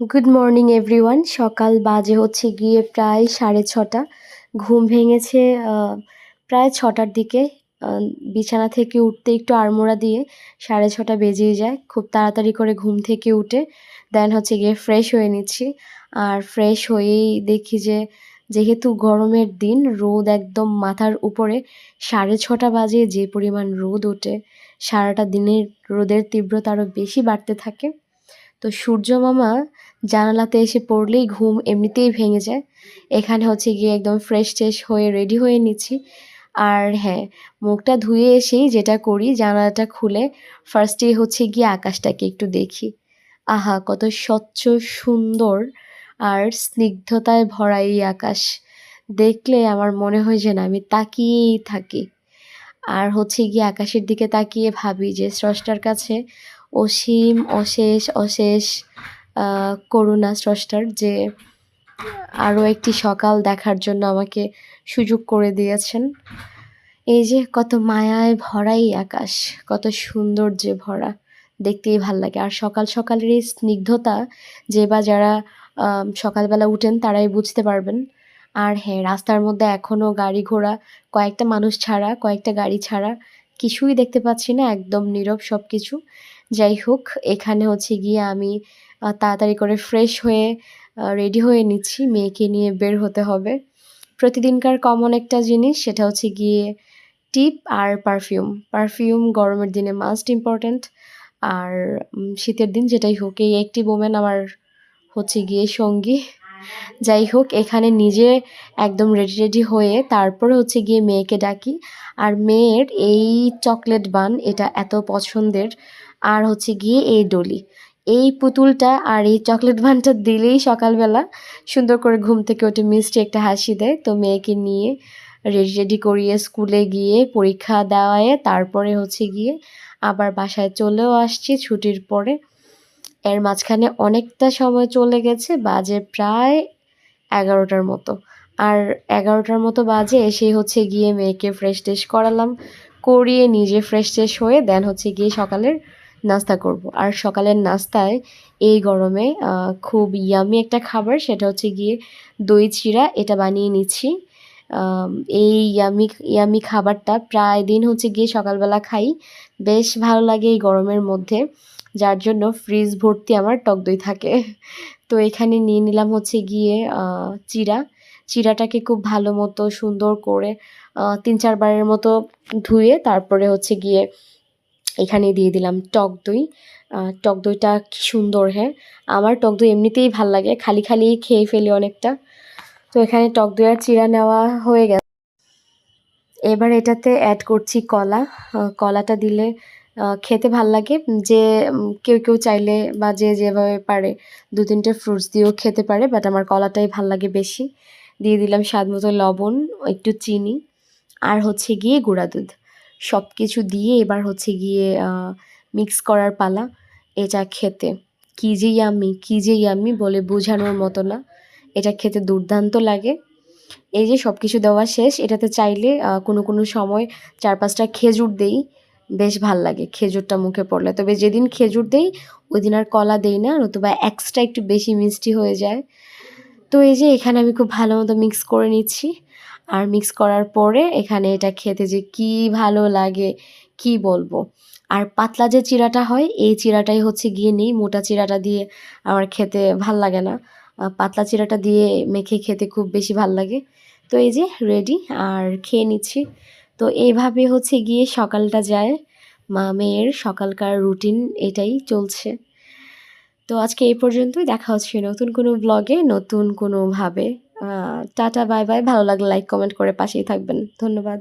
Good morning everyone সকাল বাজে হচ্ছে গিয়ে প্রায় সাড়ে ছটা। ঘুম ভেঙেছে প্রায় ছটার দিকে। বিছানা থেকে উঠতে একটু আড়মোড়া দিয়ে সাড়ে ছটা বেজেই যায়। খুব তাড়াতাড়ি করে ঘুম থেকে উঠে দেন হচ্ছে গিয়ে ফ্রেশ হয়ে নিচ্ছি। আর ফ্রেশ হয়েই দেখি যে, যেহেতু গরমের দিন, রোদ একদম মাথার উপরে, সাড়ে ছটা বাজে যে পরিমাণ রোদ ওঠে, সারাটা দিনের রোদের তীব্রতা আরও বেশি বাড়তে থাকে। তো সূর্য মামা জানালাতে এসে পড়লেই ঘুম এমনিতেই ভেঙে যায়। এখানে হচ্ছে গিয়ে একদম ফ্রেশ ট্রেশ হয়ে রেডি হয়ে নিচ্ছি। আর হ্যাঁ মুখটা ধুয়ে এসেই যেটা করি জানালাটা খুলে ফার্স্টেই হচ্ছে গিয়ে আকাশটাকে একটু দেখি। আহা, কত স্বচ্ছ, সুন্দর আর স্নিগ্ধতায় ভরা এই আকাশ। দেখলে আমার মনে হয় যে না আমি তাকিয়েই থাকি। আর হচ্ছে গিয়ে আকাশের দিকে তাকিয়ে ভাবি যে স্রষ্টার কাছে অসীম, অশেষ অশেষ করুণা স্রষ্টার যে আরও একটি সকাল দেখার জন্য আমাকে সুযোগ করে দিয়েছেন। এই যে কত মায়ায় ভরাই আকাশ, কত সৌন্দর্যে ভরা, দেখতেই ভালো লাগে। আর সকাল সকালের এই স্নিগ্ধতা যে বা যারা সকালবেলা উঠেন তারাই বুঝতে পারবেন। আর হ্যাঁ রাস্তার মধ্যে এখনও গাড়ি ঘোড়া, কয়েকটা মানুষ ছাড়া, কয়েকটা গাড়ি ছাড়া কিছুই দেখতে পাচ্ছি না, একদম নীরব সব কিছু যাই হোক, এখানে হচ্ছে গিয়ে আমি তাড়াতাড়ি করে ফ্রেশ হয়ে রেডি হয়ে নিচ্ছি, মেয়েকে নিয়ে বের হতে হবে। প্রতিদিনকার কমন একটা জিনিস, সেটা হচ্ছে গিয়ে টিপ আর পারফিউম পারফিউম গরমের দিনে মাস্ট ইম্পর্ট্যান্ট আর শীতের দিন যেটাই হোক, এই একটি বোমেন আমার হচ্ছে গিয়ে সঙ্গী। যাই হোক, এখানে নিজে একদম রেডি রেডি হয়ে তারপরে হচ্ছে গিয়ে মেয়েকে ডাকি। আর মেয়ের এই চকলেট বান এটা এত পছন্দের আর হচ্ছে গিয়ে এই ডলি। এই পুতুলটা আর এই চকলেট বানটা দিলেই সকালবেলা সুন্দর করে ঘুম থেকে উঠে মিষ্টি একটা হাসি দেয়। তো মেয়েকে নিয়ে রেডি রেডি করিয়ে স্কুলে গিয়ে পরীক্ষা দেওয়ায় তারপরে হচ্ছে গিয়ে আবার বাসায় চলেও আসছি ছুটির পরে। এর মাঝখানে অনেকটা সময় চলে গেছে, বাজে প্রায় এগারোটার মতো। আর এগারোটার মতো বাজে এসে হচ্ছে গিয়ে মেয়েকে ফ্রেশ ট্রেশ করালাম। করিয়ে নিজে ফ্রেশ ট্রেশ হয়ে দেন হচ্ছে গিয়ে সকালের নাস্তা করব। আর সকালের নাস্তায় এই গরমে খুব ইয়ামি একটা খাবার সেটা হচ্ছে গিয়ে দই চিড়া এটা বানিয়ে নিচ্ছি। এই ইয়ামি ইয়ামি খাবারটা প্রায় দিন হচ্ছে গিয়ে সকালবেলা খাই। বেশ ভালো লাগে এই গরমের মধ্যে যার জন্য ফ্রিজ ভর্তি আমার টক দই থাকে। তো এখানে নিয়ে নিলাম হচ্ছে গিয়ে আহ, চিড়া। চিড়াটাকে খুব ভালো মতো সুন্দর করে তিন চারবারের মতো ধুয়ে তারপরে হচ্ছে গিয়ে এখানে দিয়ে দিলাম টক দই। টক দইটা কি সুন্দর হ্যাঁ? আমার টক দই এমনিতেই ভালো লাগে, খালি খালি খেয়ে ফেলি অনেকটা। তো এখানে টক দই আর চিড়া নেওয়া হয়ে গেছে। এবার এটাতে অ্যাড করছি কলা। কলাটা দিলে খেতে ভালো লাগে। যে কেউ কেউ চাইলে বা যে যেভাবে পারে দু তিনটে ফ্রুটস দিয়েও খেতে পারে বাট আমার কলাটাই ভালো লাগে বেশি। দিয়ে দিলাম স্বাদ মতো লবণ, একটু চিনি, আর হচ্ছে গিয়ে গুঁড়া দুধ। সব কিছু দিয়ে এবার হচ্ছে গিয়ে মিক্স করার পালা। এটা খেতে। কী যে ইয়ামি কী যে ইয়ামি বলে বোঝানোর মতো না। এটা খেতে দুর্দান্ত লাগে। এই যে সব কিছু দেওয়া শেষ, এটাতে চাইলে কোনো কোনো সময় চার পাঁচটা খেজুর দেই। বেশ ভালো লাগে খেজুরটা মুখে পড়লে। তবে যেদিন খেজুর দেই, ওই দিন আর কলা দেই না, নতুবা এক্সট্রা একটু বেশি মিষ্টি হয়ে যায়। তো এই যে এখানে আমি খুব ভালো মতো মিক্স করে নিচ্ছি। আর মিক্স করার পরে এখানে এটা খেতে যে কি ভালো লাগে, কি বলব? আর পাতলা যে চিরাটা হয়, এই চিরাটাই হচ্ছে গিয়ে নেই। মোটা চিরাটা দিয়ে আমার খেতে ভালো লাগে না। পাতলা চিড়াটা দিয়ে মেখে খেতে খুব বেশি ভালো লাগে। তো এই যে রেডি আর খেয়ে নিচ্ছি। তো এইভাবে হচ্ছে গিয়ে সকালটা যায়। মা মেয়ের সকালকার রুটিন এটাই চলছে। তো আজকে এই পর্যন্তই। দেখা হচ্ছে নতুন কোনো ব্লগে নতুন কোনোভাবে টাটা বাই বাই ভালো লাগলে লাইক কমেন্ট করে পাশেই থাকবেন। ধন্যবাদ।